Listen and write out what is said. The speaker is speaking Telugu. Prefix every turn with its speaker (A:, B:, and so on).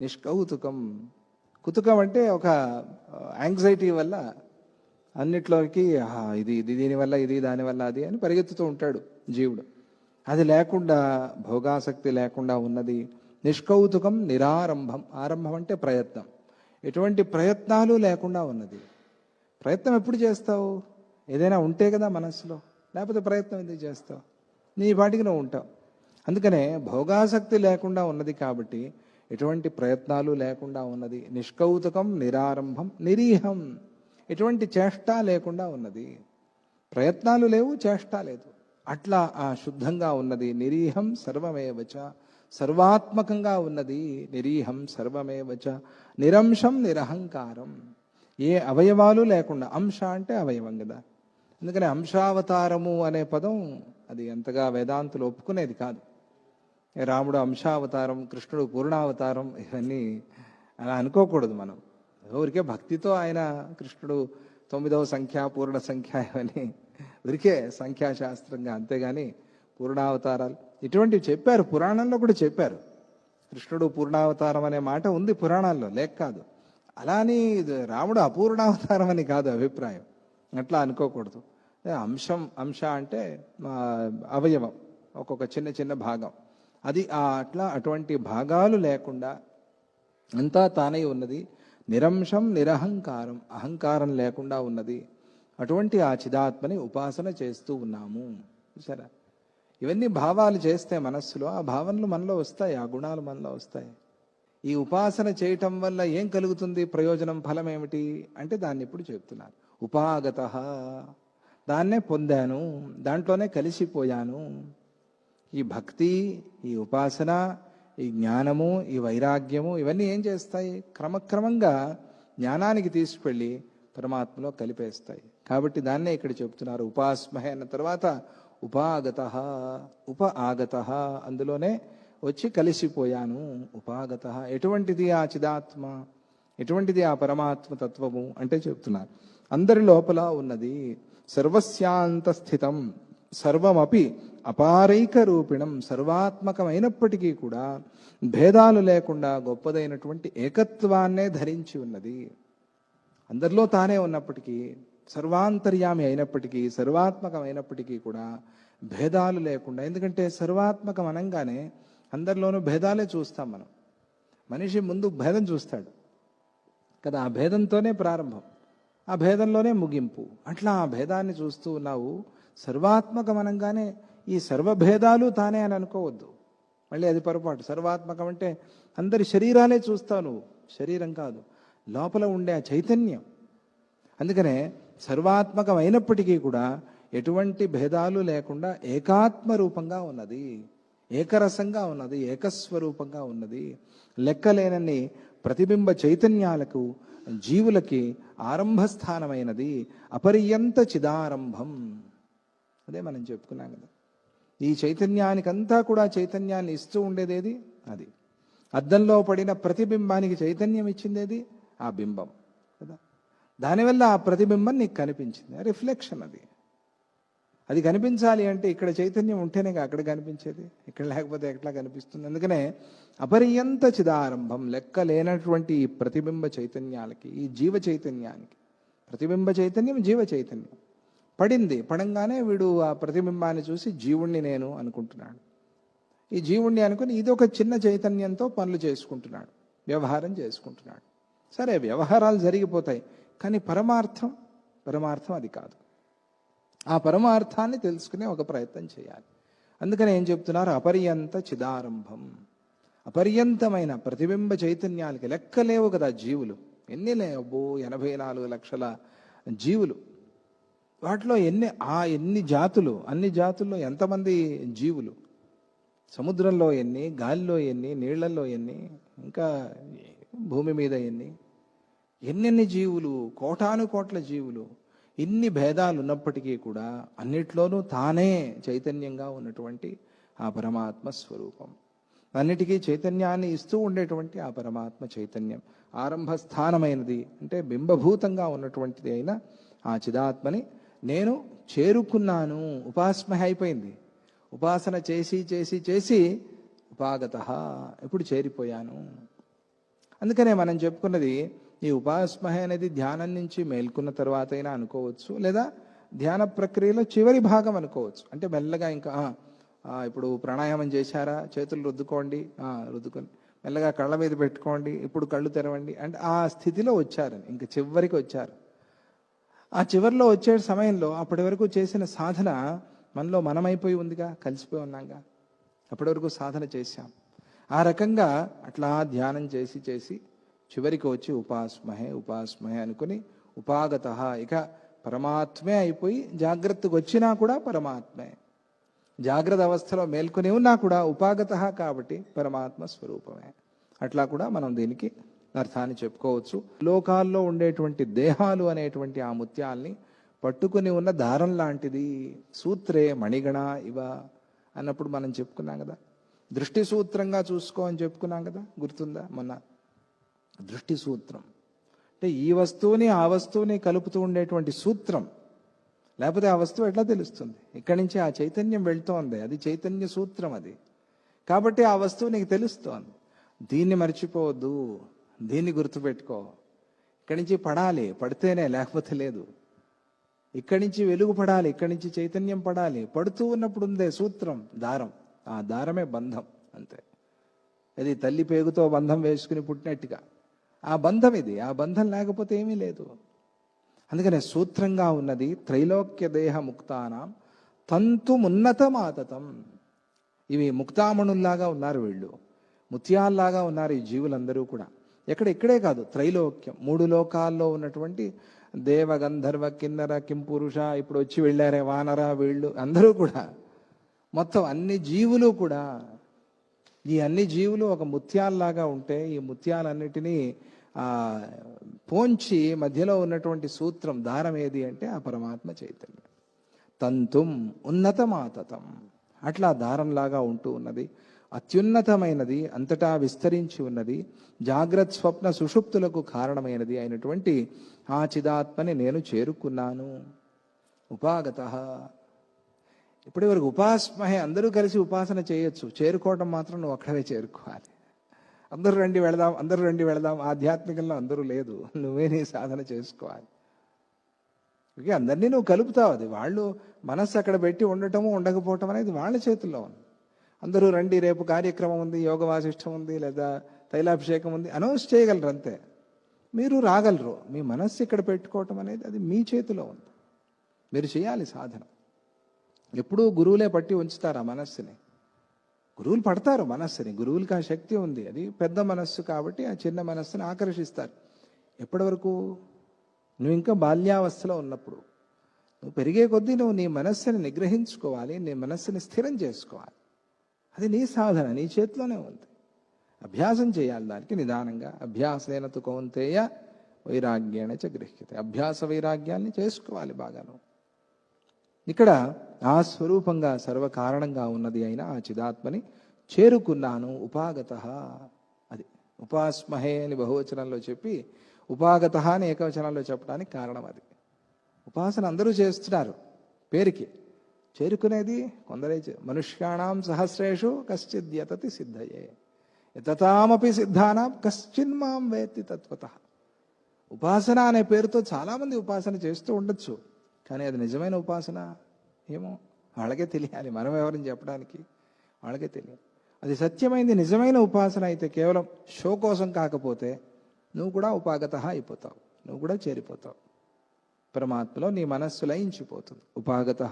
A: నిష్కౌతుకం. కుతుకం అంటే ఒక యాంగ్జైటీ వల్ల అన్నిట్లోకి ఇది ఇది దీనివల్ల ఇది దానివల్ల అది అని పరిగెత్తుతూ ఉంటాడు జీవుడు. అది లేకుండా భోగాసక్తి లేకుండా ఉన్నది. నిష్కౌతుకం నిరారంభం. ఆరంభం అంటే ప్రయత్నం. ఎటువంటి ప్రయత్నాలు లేకుండా ఉన్నది. ప్రయత్నం ఎప్పుడు చేస్తావు? ఏదైనా ఉంటే కదా మనసులో లేకపోతే ప్రయత్నం ఎందుకు చేస్తావు? నీ పాటికి నువ్వు ఉంటావు. అందుకనే భోగాసక్తి లేకుండా ఉన్నది కాబట్టి ఎటువంటి ప్రయత్నాలు లేకుండా ఉన్నది. నిష్కౌతుకం నిరారంభం నిరీహం. ఎటువంటి చేష్ట లేకుండా ఉన్నది. ప్రయత్నాలు లేవు చేష్ట లేదు. అట్లా ఆ శుద్ధంగా ఉన్నది. నిరీహం సర్వమేవచ. సర్వాత్మకంగా ఉన్నది. నిరీహం సర్వమేవచ. నిరంశం నిరహంకారం. ఏ అవయవాలు లేకుండా. అంశ అంటే అవయవం కదా. అందుకని అంశావతారము అనే పదం అది ఎంతగా వేదాంతులు ఒప్పుకునేది కాదు. రాముడు అంశావతారం కృష్ణుడు పూర్ణావతారం ఇవన్నీ అలా అనుకోకూడదు మనం. ఊరికే భక్తితో ఆయన కృష్ణుడు తొమ్మిదవ సంఖ్య పూర్ణ సంఖ్య ఇవన్నీ ఊరికే సంఖ్యాశాస్త్రంగా అంతేగాని పూర్ణావతారాలు ఇటువంటివి చెప్పారు. పురాణంలో కూడా చెప్పారు. కృష్ణుడు పూర్ణావతారం అనే మాట ఉంది పురాణాల్లో లేక కాదు. అలాని ఇది రాముడు అపూర్ణావతారం అని కాదు అభిప్రాయం. అట్లా అనుకోకూడదు. అంశం అంశ అంటే అవయవం ఒక్కొక్క చిన్న చిన్న భాగం. అది ఆ అట్లా అటువంటి భాగాలు లేకుండా అంతా తానై ఉన్నది. నిరంశం నిరహంకారం అహంకారం లేకుండా ఉన్నది. అటువంటి ఆ చిదాత్మని ఉపాసన చేస్తూ ఉన్నాము. సరే ఇవన్నీ భావాలు చేస్తే మనస్సులో ఆ భావనలు మనలో వస్తాయి ఆ గుణాలు మనలో వస్తాయి. ఈ ఉపాసన చేయటం వల్ల ఏం కలుగుతుంది? ప్రయోజనం ఫలం ఏమిటి? అంటే దాన్ని ఇప్పుడు చెప్తున్నారు. ఉపాగత. దాన్నే పొందాను దాంట్లోనే కలిసిపోయాను. ఈ భక్తి ఈ ఉపాసన ఈ జ్ఞానము ఈ వైరాగ్యము ఇవన్నీ ఏం చేస్తాయి? క్రమక్రమంగా జ్ఞానానికి తీసుకువెళ్ళి పరమాత్మలో కలిపేస్తాయి. కాబట్టి దాన్నే ఇక్కడ చెప్తున్నారు. ఉపాస్మహే అన్న తర్వాత ఉపాగత ఉప ఆగత అందులోనే వచ్చి కలిసిపోయాను. ఉపాగత ఎటువంటిది ఆ చిదాత్మ? ఎటువంటిది ఆ పరమాత్మ తత్వము? అంటే చెప్తున్నారు. అందరి లోపల ఉన్నది సర్వస్యాంత స్థితం సర్వమపి అపారైక రూపిణం సర్వాత్మకమైనప్పటికీ కూడా భేదాలు లేకుండా గొప్పదైనటువంటి ఏకత్వాన్నే ధరించి ఉన్నది. అందరిలో తానే ఉన్నప్పటికీ సర్వాంతర్యామి అయినప్పటికీ సర్వాత్మకమైనప్పటికీ కూడా భేదాలు లేకుండా ఎందుకంటే సర్వాత్మకం అనగానే అందరిలోనూ భేదాలే చూస్తాం మనం. మనిషి ముందు భేదం చూస్తాడు. కదా ఆ భేదంతోనే ప్రారంభం. ఆ భేదంలోనే ముగింపు. అట్లా ఆ భేదాన్ని చూస్తూ ఉన్నావు సర్వాత్మకం అనగానే ఈ సర్వభేదాలు తానే అని అనుకోవద్దు. మళ్ళీ అది పొరపాటు. సర్వాత్మకం అంటే అందరి శరీరాలే చూస్తావు నువ్వు. శరీరం కాదు. లోపల ఉండే ఆ చైతన్యం. అందుకనే సర్వాత్మకం అయినప్పటికీ కూడా ఎటువంటి భేదాలు లేకుండా ఏకాత్మ రూపంగా ఉన్నది. ఏకరసంగా ఉన్నది. ఏకస్వరూపంగా ఉన్నది. లెక్కలేనన్ని ప్రతిబింబ చైతన్యాలకు జీవులకి ఆరంభస్థానమైనది. అపర్యంత చిదారంభం. అదే మనం చెప్పుకున్నాం కదా. ఈ చైతన్యానికంతా కూడా చైతన్యాన్ని ఇస్తూ ఉండేదేది అది. అద్దంలో పడిన ప్రతిబింబానికి చైతన్యం ఇచ్చిందేది? ఆ బింబం. కదా. దానివల్ల ఆ ప్రతిబింబం నీకు కనిపించింది. రిఫ్లెక్షన్ అది. అది కనిపించాలి అంటే ఇక్కడ చైతన్యం ఉంటేనే అక్కడ కనిపించేది. ఇక్కడ లేకపోతే ఎట్లా కనిపిస్తుంది? అందుకనే అపర్యంత చిదారంభం లెక్క లేనటువంటి ఈ ప్రతిబింబ చైతన్యాలకి ఈ జీవ చైతన్యానికి. ప్రతిబింబ చైతన్యం జీవ చైతన్యం. పడింది. పడంగానే వీడు ఆ ప్రతిబింబాన్ని చూసి జీవుణ్ణి నేను అనుకుంటున్నాడు. ఈ జీవుణ్ణి అనుకుని ఇది ఒక చిన్న చైతన్యంతో పనులు చేసుకుంటున్నాడు. వ్యవహారం చేసుకుంటున్నాడు. సరే వ్యవహారాలు జరిగిపోతాయి. కానీ పరమార్థం పరమార్థం అది కాదు. ఆ పరమార్థాన్ని తెలుసుకునే ఒక ప్రయత్నం చేయాలి. అందుకని ఏం చెప్తున్నారు? అపర్యంత చిదారంభం. అపర్యంతమైన ప్రతిబింబ చైతన్యాలకి లెక్కలేవు కదా జీవులు. ఎన్ని లేవు ఎనభై నాలుగు లక్షల జీవులు. వాటిలో ఎన్ని ఆ ఎన్ని జాతులు అన్ని జాతుల్లో ఎంతమంది జీవులు? సముద్రంలో ఎన్ని గాలిలో ఎన్ని నీళ్ళలో ఎన్ని ఇంకా భూమి మీద ఎన్ని? ఎన్నెన్ని జీవులు కోటాను కోట్ల జీవులు ఇన్ని భేదాలు ఉన్నప్పటికీ కూడా అన్నిట్లోనూ తానే చైతన్యంగా ఉన్నటువంటి ఆ పరమాత్మ స్వరూపం. అన్నిటికీ చైతన్యాన్ని ఇస్తూ ఉండేటువంటి ఆ పరమాత్మ చైతన్యం ఆరంభ స్థానమైనది అంటే బింబభూతంగా ఉన్నటువంటిది అయిన ఆ చిదాత్మని నేను చేరుకున్నాను. ఉపాసన అయిపోయింది. ఉపాసన చేసి చేసి చేసి ఉపాగత ఇప్పుడు చేరిపోయాను. అందుకనే మనం చెప్పుకున్నది ఈ ఉపాస్మహే అనేది ధ్యానం నుంచి మేల్కొన్న తర్వాత అయినా అనుకోవచ్చు లేదా ధ్యాన ప్రక్రియలో చివరి భాగం అనుకోవచ్చు. అంటే మెల్లగా ఇంకా ఇప్పుడు ప్రాణాయామం చేశారా? చేతులు రుద్దుకోండి. రుద్దుకొని మెల్లగా కళ్ళ మీద పెట్టుకోండి. ఇప్పుడు కళ్ళు తెరవండి. అంటే ఆ స్థితిలో వచ్చారు ఇంకా చివరికి వచ్చారు. ఆ చివరిలో వచ్చే సమయంలో అప్పటి వరకు చేసిన సాధన మనలో మనమైపోయి ఉందిగా కలిసిపోయి ఉన్నాగా. అప్పటి వరకు సాధన చేశాం. ఆ రకంగా అట్లా ధ్యానం చేసి చేసి చివరికి వచ్చి ఉపాస్మహే ఉపాస్మహే అనుకుని ఉపాగత. ఇక పరమాత్మే అయిపోయి జాగ్రత్తకు వచ్చినా కూడా పరమాత్మే. జాగ్రత్త అవస్థలో మేల్కొని ఉన్నా కూడా ఉపాగత కాబట్టి పరమాత్మ స్వరూపమే. అట్లా కూడా మనం దీనికి అర్థాన్ని చెప్పుకోవచ్చు. లోకాల్లో ఉండేటువంటి దేహాలు అనేటువంటి ఆ ముత్యాల్ని పట్టుకుని ఉన్న దారం లాంటిది. సూత్రే మణిగణ ఇవ అన్నప్పుడు మనం చెప్పుకున్నాం కదా. దృష్టి సూత్రంగా చూసుకో అని చెప్పుకున్నాం కదా. గుర్తుందా? మొన్న. దృష్టి సూత్రం. అంటే ఈ వస్తువుని ఆ వస్తువుని కలుపుతూ ఉండేటువంటి సూత్రం. లేకపోతే ఆ వస్తువు ఎట్లా తెలుస్తుంది? ఇక్కడి నుంచి ఆ చైతన్యం వెళ్తోంది. అది చైతన్య సూత్రం అది. కాబట్టి ఆ వస్తువు నీకు తెలుస్తోంది. దీన్ని మర్చిపోవద్దు. దీన్ని గుర్తుపెట్టుకో. ఇక్కడి నుంచి పడాలి పడితేనే లేకపోతే లేదు. ఇక్కడి నుంచి వెలుగు పడాలి ఇక్కడి నుంచి చైతన్యం పడాలి. పడుతూ ఉన్నప్పుడు ఉందే సూత్రం దారం. ఆ దారమే బంధం అంతే. అది తల్లి పేగుతో బంధం వేసుకుని పుట్టినట్టుగా. ఆ బంధం ఇది ఆ బంధం లేకపోతే ఏమీ లేదు. అందుకనే సూత్రంగా ఉన్నది త్రైలోక్య దేహ ముక్తానం తంతుమున్నతమాతతం ఇవి ముక్తామణుల్లాగా ఉన్నారు వీళ్ళు. ముత్యాల్లాగా ఉన్నారు ఈ జీవులందరూ కూడా. ఎక్కడ ఇక్కడే కాదు త్రైలోక్యం. మూడు లోకాల్లో ఉన్నటువంటి దేవ గంధర్వ కిన్నర కింపురుష ఇప్పుడు వచ్చి వెళ్ళారే వానర వీళ్ళు అందరూ కూడా. మొత్తం అన్ని జీవులు కూడా ఈ అన్ని జీవులు ఒక ముత్యాల్లాగా ఉంటే ఈ ముత్యాలన్నిటినీ పోంచి మధ్యలో ఉన్నటువంటి సూత్రం దారం ఏది అంటే ఆ పరమాత్మ చైతన్యం. తంతుం ఉన్నతమాతతం. అట్లా దారంలాగా ఉంటూ ఉన్నది. అత్యున్నతమైనది అంతటా విస్తరించి ఉన్నది జాగ్రత్త స్వప్న సుషుప్తులకు కారణమైనది అయినటువంటి ఆ చిదాత్మని నేను చేరుకున్నాను. ఉపాగత. ఇప్పటి వరకు ఉపాస్మహే అందరూ కలిసి ఉపాసన చేయొచ్చు. చేరుకోవడం మాత్రం నువ్వు అక్కడే చేరుకోవాలి. అందరూ రండి వెళదాం అందరూ రండి వెళదాం. ఆధ్యాత్మికంలో అందరూ లేదు. నువ్వే నీ సాధన చేసుకోవాలి. ఓకే అందరినీ నువ్వు కలుపుతావు. అది వాళ్ళు మనస్సు అక్కడ పెట్టి ఉండటము ఉండకపోవటం అనేది వాళ్ళ చేతుల్లో ఉంది. అందరూ రండి రేపు కార్యక్రమం ఉంది యోగ వాసిష్టం ఉంది లేదా తైలాభిషేకం ఉంది అనౌన్స్ చేయగలరు అంతే మీరు రాగలరు. మీ మనస్సు ఇక్కడ పెట్టుకోవటం అనేది అది మీ చేతిలో ఉంది. మీరు చేయాలి సాధన. ఎప్పుడూ గురువులే పట్టి ఉంచుతారు ఆ మనస్సుని. గురువులు పడతారు మనస్సుని. గురువులకి ఆ శక్తి ఉంది. అది పెద్ద మనస్సు కాబట్టి ఆ చిన్న మనస్సుని ఆకర్షిస్తారు. ఎప్పటి వరకు? నువ్వు ఇంకా బాల్యావస్థలో ఉన్నప్పుడు. నువ్వు పెరిగే కొద్దీ నువ్వు నీ మనస్సుని నిగ్రహించుకోవాలి నీ మనస్సుని స్థిరం చేసుకోవాలి. అది నీ సాధన నీ చేతిలోనే ఉంది. అభ్యాసం చేయాలి దానికి నిదానంగా. అభ్యాసేన తు వైరాగ్యేణ వైరాగ్యాన్ని చ గ్రహ్యతే అభ్యాస వైరాగ్యాన్ని చేసుకోవాలి బాగాను. ఇక్కడ ఆ స్వరూపంగా సర్వకారణంగా ఉన్నది అయిన ఆ చిదాత్మని చేరుకున్నాను ఉపాగత. అది ఉపాస్మహే అని బహువచనంలో చెప్పి ఉపాగత అని ఏకవచనంలో చెప్పడానికి కారణం అది. ఉపాసన అందరూ చేస్తున్నారు పేరుకి. చేరుకునేది కొందరే మనుష్యాణం సహస్రేషు కశ్చిద్ యతతి సిద్ధయే. యతతామపి సిద్ధానం కశ్చిన్ మాం వేత్తి తత్వత. ఉపాసన అనే పేరుతో చాలామంది ఉపాసన చేస్తూ ఉండొచ్చు కానీ అది నిజమైన ఉపాసన ఏమో వాళ్ళకే తెలియాలి. మనం ఎవరిని చెప్పడానికి? వాళ్ళకే తెలియాలి. అది సత్యమైంది నిజమైన ఉపాసన అయితే కేవలం షో కోసం కాకపోతే నువ్వు కూడా ఉపాగత అయిపోతావు నువ్వు కూడా చేరిపోతావు. పరమాత్మలో నీ మనస్సు లయించిపోతుంది. ఉపాగత